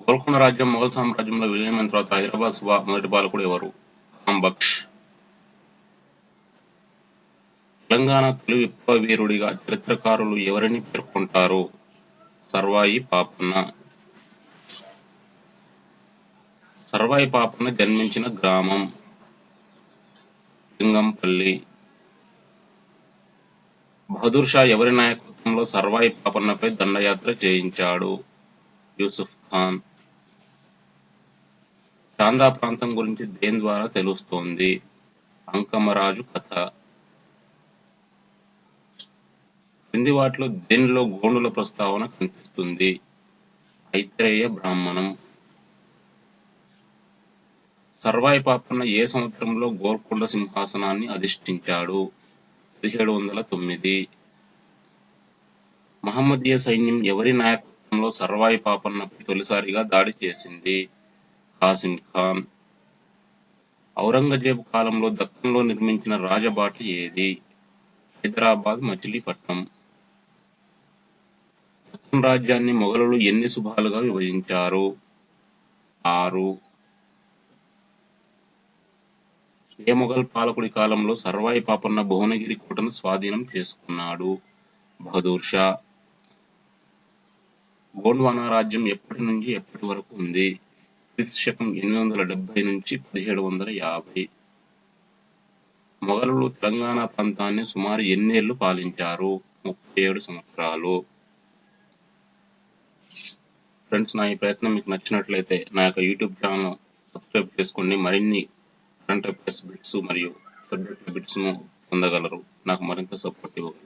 గోల్కొండ రాజ్యం మొఘల్ సామ్రాజ్యంలో విలీనమైన తర్వాత హైదరాబాద్ సుబా మొదటి పాలకుడు ఎవరు? బక్ష్ తెలంగాణ తొలి విప్లవ వీరుడిగా చరిత్రకారులు ఎవరిని పేర్కొంటారు? సర్వాయి పాపన్న. సర్వాయి పాపన్న జన్మించిన గ్రామం లింగంపల్లి. బహదూర్ షా ఎవరి నాయకత్వంలో సర్వాయి పాపన్నపై దండయాత్ర చేయించాడు యూసుఫ్ ఖాన్. చాందా ప్రాంతం గురించి దేని ద్వారా తెలుస్తోంది? అంకమరాజు కథ. క్రింది వాటిలో దేనిలో గోండుల ప్రస్తావన కనిపిస్తుంది? ఐత్రేయ బ్రాహ్మణం. సర్వాయి పాపన్న ఏ సంవత్సరంలో గోల్కొండ సింహాసనాన్ని అధిష్ఠించాడు? పదిహేడు వందల తొమ్మిది. మహమ్మదీయ సైన్యం ఎవరి నాయకత్వంలో సర్వాయి పాపన్నపై తొలిసారిగా దాడి చేసింది? కాసిన్ ఖాన్. ఔరంగజేబు కాలంలో దక్కన్లో నిర్మించిన రాజబాట ఏది? హైదరాబాద్ మచిలీపట్నం. దక్కన్ రాజ్యాన్ని మొఘలులు ఎన్ని శుభాలుగా విభజించారు? ఆరు. ఏ మొఘల్ పాలకుడి కాలంలో సర్వాయి పాపన్న భువనగిరి కోటను స్వాధీనం చేసుకున్నాడు? బహదూర్ షా. గోండ్వానా రాజ్యం ఎప్పటి నుంచి ఎప్పటి వరకు ఉంది? క్రీస్తు శకం ఎనిమిది వందల డెబ్బై నుంచి పదిహేడు వందల యాభై మొఘలులు తెలంగాణ ప్రాంతాన్ని సుమారు ఎన్నేళ్ళు పాలించారు? ముప్పై ఏడు సంవత్సరాలు. ఫ్రెండ్స్ నా ఈ ప్రయత్నం మీకు నచ్చినట్లయితే నా యొక్క యూట్యూబ్ ఛానల్ సబ్స్క్రైబ్ చేసుకోండి. మరిన్ని కరెంట్ అఫైర్స్ బిట్స్ మరియు సబ్జెక్ట్ బిట్స్ను పొందగలరు. నాకు మరింత సపోర్ట్ ఇవ్వగలరు